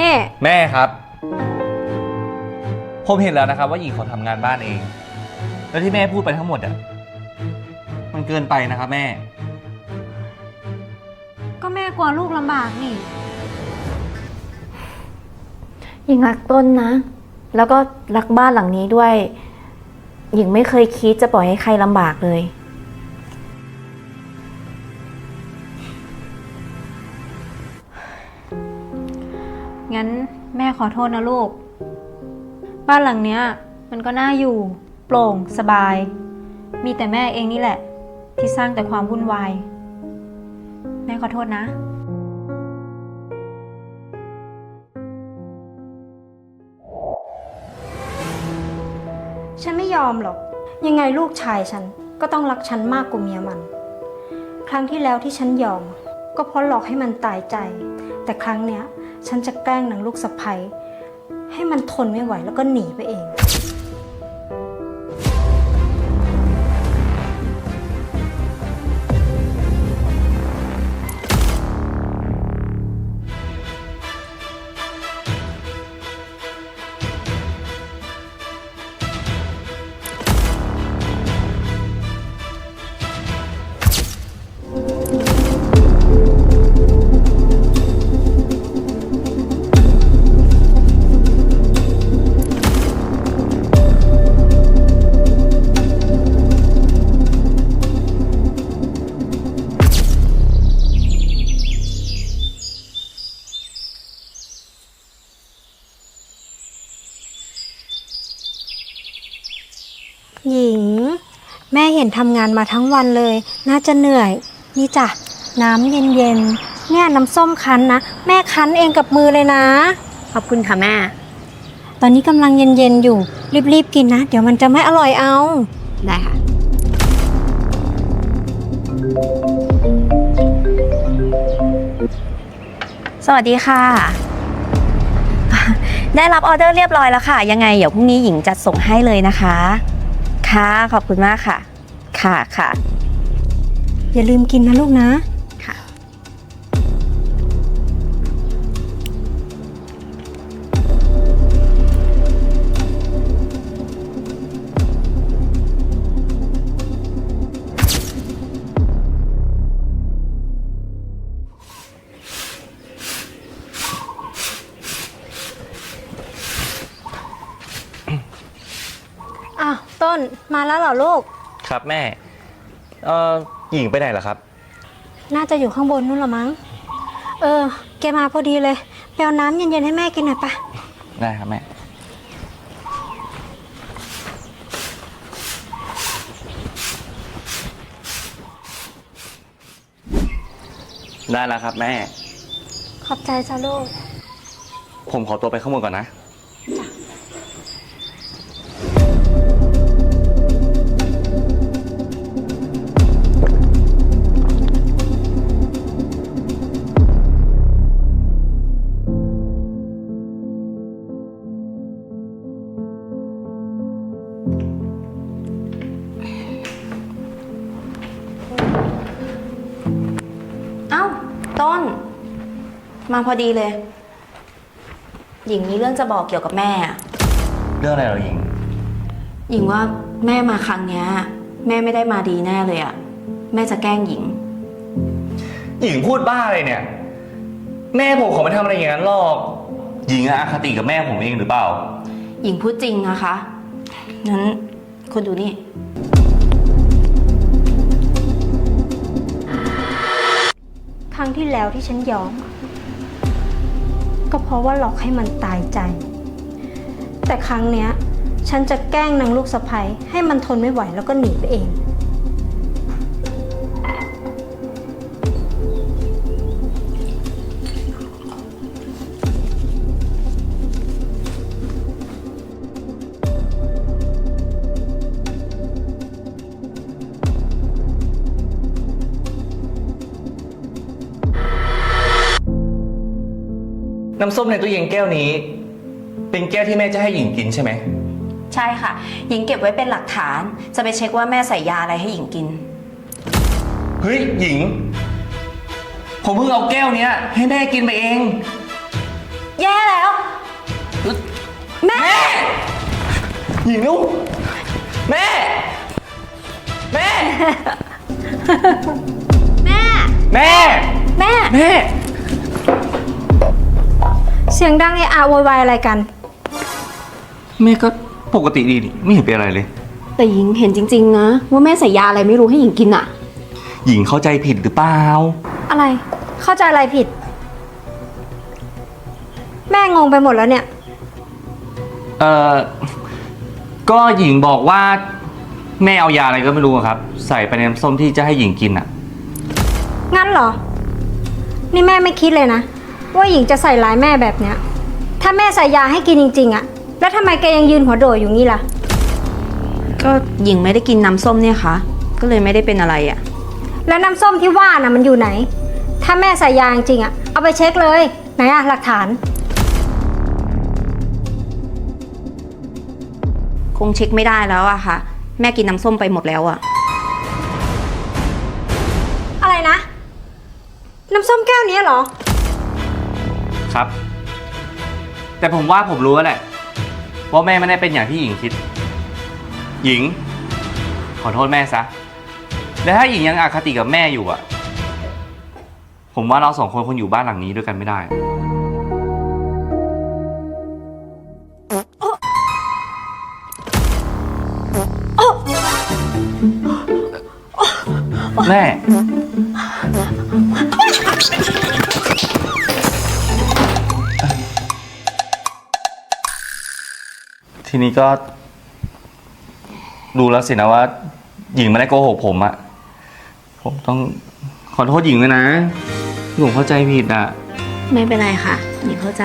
นี่ แม่ครับ ผมเห็นแล้วนะครับ ว่าหญิงเขาทำงานบ้านเอง แล้วที่แม่พูดไปทั้งหมดอะ มันเกินไปนะครับแม่ ก็แม่กลัวลูกลำบากนี่ หญิงรักต้นนะ แล้วก็รักบ้านหลังนี้ด้วย หญิงไม่เคยคิดจะปล่อยให้ใครลำบากเลย งั้นแม่ขอโทษนะลูก บ้านหลังเนี้ย มันก็น่าอยู่ โปร่งสบาย มีแต่แม่เองนี่แหละ ที่สร้างแต่ความวุ่นวาย แม่ขอโทษนะ ฉันไม่ยอมหรอก ยังไงลูกชายฉันก็ต้องรักฉันมากกว่าเมียมัน ครั้งที่แล้วที่ฉันยอม ก็เพราะหลอกให้มันตายใจ แต่ครั้งเนี้ย ฉันจะแกล้งนางลูกสะใภ้ให้มันทนไม่ไหวแล้วก็หนีไปเอง หญิง แม่เห็นทำงานมาทั้งวันเลย น่าจะเหนื่อย นี่จ้ะ น้ำเย็นๆเนี่ยน้ำส้มคั้นนะ แม่คั้นเองกับมือเลยนะ ขอบคุณค่ะแม่ ตอนนี้กำลังเย็นๆอยู่ รีบๆกินนะ เดี๋ยวมันจะไม่อร่อยเอา ได้ค่ะ สวัสดีค่ะ ได้รับออเดอร์เรียบร้อยแล้วค่ะ ยังไงเดี๋ยวพรุ่งนี้หญิงจัดส่งให้เลยนะคะ ค่ะ ขอบคุณมากค่ะ ค่ะค่ะ อย่าลืมกินนะลูกนะ ต้นมาแล้วเหรอลูก ครับแม่ เอ่อหญิงไปไหนล่ะครับ น่าจะอยู่ข้างบนนู่นละมั้ง เออ แกมาพอดีเลยไปเอาน้ำเย็นๆให้แม่กินหน่อยปะได้ครับแม่ ได้แล้วครับแม่ ขอบใจจ้าลูก ผมขอตัวไปข้างบนก่อนนะ มาพอดีเลย หญิงมีเรื่องจะบอกเกี่ยวกับแม่อะเรื่องอะไรเหรอหญิง หญิงว่าแม่มาครั้งเนี้ย แม่ไม่ได้มาดีแน่เลยอะแม่จะแกล้งหญิง หญิงพูดบ้าเลยเนี่ย แม่ผมขอไม่ทำอะไรอย่างนั้นหรอก หญิงอะอคติกับแม่ผมเองหรือเปล่า หญิงพูดจริงนะคะงั้นคุณดูนี่ ครั้งที่แล้วที่ฉันยอม ก็เพราะว่าหลอกให้มันตายใจ แต่ครั้งเนี้ย ฉันจะแกล้งนางลูกสะใภ้ให้มันทนไม่ไหวแล้วก็หนีไปเอง น้ำส้มในตู้เย็นแก้วนี้ เป็นแก้วที่แม่จะให้หญิงกินใช่ไหม ใช่ค่ะ หญิงเก็บไว้เป็นหลักฐาน จะไปเช็คว่าแม่ใส่ยาอะไรให้หญิงกิน เฮ้ยหญิง ผมเพิ่งเอาแก้วเนี้ย ให้แม่กินไปเอง แย่แล้ว แม่ หญิงลูกแม่ แม่ แม่ แม่ แม่ แม่ เสียงดังเอะอะโวยวายอะไรกัน แม่ก็ปกติดีนี่ไม่เห็นเป็นอะไรเลย แต่หญิงเห็นจริง ๆ นะ ว่าแม่ใส่ยาอะไรไม่รู้ให้หญิงกินอะหญิงเข้าใจผิดหรือเปล่า อะไร เข้าใจอะไรผิด แม่งงไปหมดแล้วเนี่ย เอ่อก็หญิงบอกว่าแม่เอายาอะไรก็ไม่รู้อะครับ ใส่ไปในน้ำส้มที่จะให้หญิงกินอะ งั้นเหรอ นี่แม่ไม่คิดเลยนะ ว่าหญิงจะใส่ร้ายแม่แบบเนี้ย ถ้าแม่ใส่ยาให้กินจริงๆอะแล้วทำไมแกยังยืนหัวโดดอยู่งี้ล่ะ ก็หญิงไม่ได้กินน้ำส้มเนี่ยค่ะ ก็เลยไม่ได้เป็นอะไรอะแล้วน้ำส้มที่ว่าน่ะมันอยู่ไหน ถ้าแม่ใส่ยาจริงๆอะเอาไปเช็คเลย ไหนอะหลักฐาน คงเช็คไม่ได้แล้วอะค่ะ แม่กินน้ำส้มไปหมดแล้วอะอะไรนะ น้ำส้มแก้วนี้เหรอ ครับ แต่ผมว่าผมรู้แล้วแหละว่าแม่ไม่ได้เป็นอย่างที่หญิงคิด หญิง ขอโทษแม่ซะ และถ้าหญิงยังอคติกับแม่อยู่อะ ผมว่าเราสองคนคงอยู่บ้านหลังนี้ด้วยกันไม่ได้ แม่ ทีนี้ก็ดูแล้วสินะว่า หญิงไม่ได้โกหกผมอะผมต้องขอโทษหญิงเลยนะที่ผมเข้าใจผิดอะไม่เป็นไรค่ะหญิงเข้าใจ